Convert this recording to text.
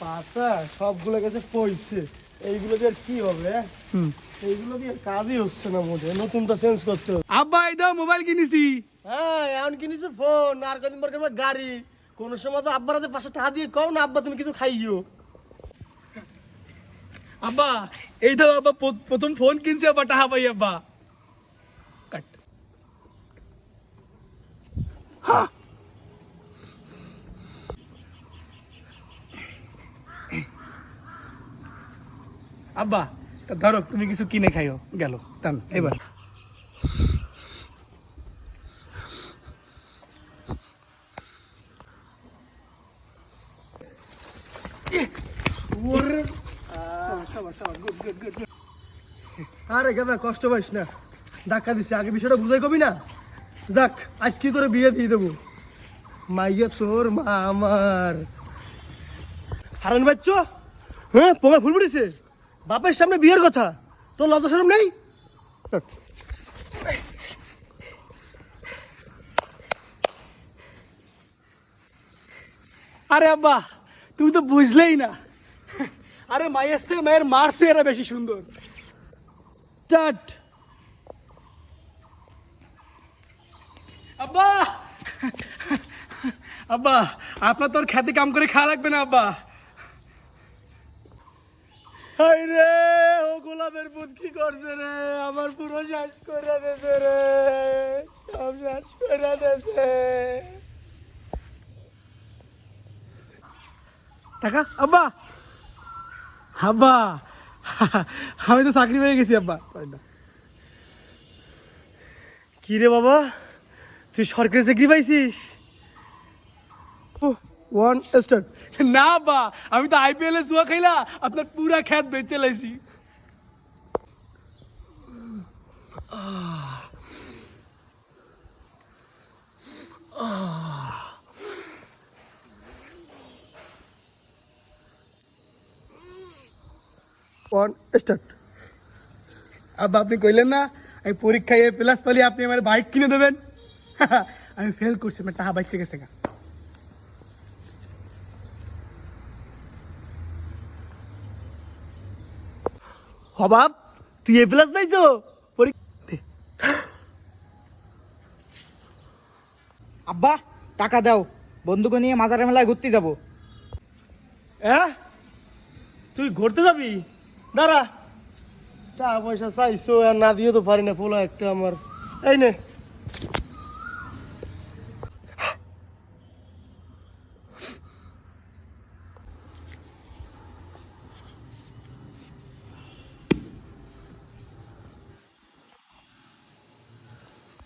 পাতা সবগুলো গেছে পয়সে এইগুলো দিয়ে কি হবে? হ্যাঁ? এইগুলো দিয়ে কাজই হচ্ছে না মোটে নতুনটা চেঞ্জ করতে হবে আব্বা এই দাও মোবাইল কিনেছি। হ্যাঁ এখন কিনেছো ফোন আর কদিন পর কিনবা গাড়ি। কোন সময় তো আব্বার হাতে পাশে টাকা দিয়ে কও না আব্বা তুমি কিছু খাইও। আব্বা এই দাও আব্বা প্রথম ফোন কিনছি আব্বা টাহা পাই আব্বা। কাট। হা। আব্বা, তা ধরো তুমি কিছু কিনে খাইও। গেল, টান, এবার। কষ্ট পাইস না। দিছি, আগে বিষয়টা বুঝাই কবি না? যাক তোরে বিয়ে দিয়ে দেবো? হারান বাচ্চ হ্যাঁ পোঙা ফুল পড়েছে? বাপের সামনে বিয়ের কথা? তোর লজ্জা সরম নেই? আরে আব্বা, তুমি তো বুঝলেই না। আরে মায়ের সে মায়ের মারছে এরা বেশি সুন্দর। স্টার্ট আব্বা! আব্বা, আপনার তোর খ্যাতি কাম করে খাওয়া লাগবে না, আব্বা। হাই রে, ও গোলাপের পুত কি করছে রে? আমার পুরো শেষ করে দেছে রে। সব শেষ করে দেছে। টাকা, আব্বা! আব্বা! আমি তো চাকরি পেয়ে গেছি, আব্বা। কি রে বাবা? তুই সরকারি চাকরি পাইছিস? ওয়ান স্টার্ট না আব্বা আমি তো আইপিএল এ জুয়া খাইলা আপনার পুরা খ্যাত বেঁচে লাইছি ওয়ান স্টার্ট আব্বা আপনি কইলেন না আমি পরীক্ষায় এ প্লাস পালি আপনি আমার বাইক কিনে দেবেন আমি ফেল করছি আমার টাকা বাইক থেকে শেখা হবাব তুই এ প্লাস পাইছো আব্বা টাকা দাও। বন্ধুকে নিয়ে মাজারে মেলায় ঘুরতে যাব। হ্যাঁ তুই ঘুরতে যাবি? দাঁড়া। টাকা পয়সা চাইছো আর না দিয়ে তো পারি না পোলা একটা আমার। এই নে।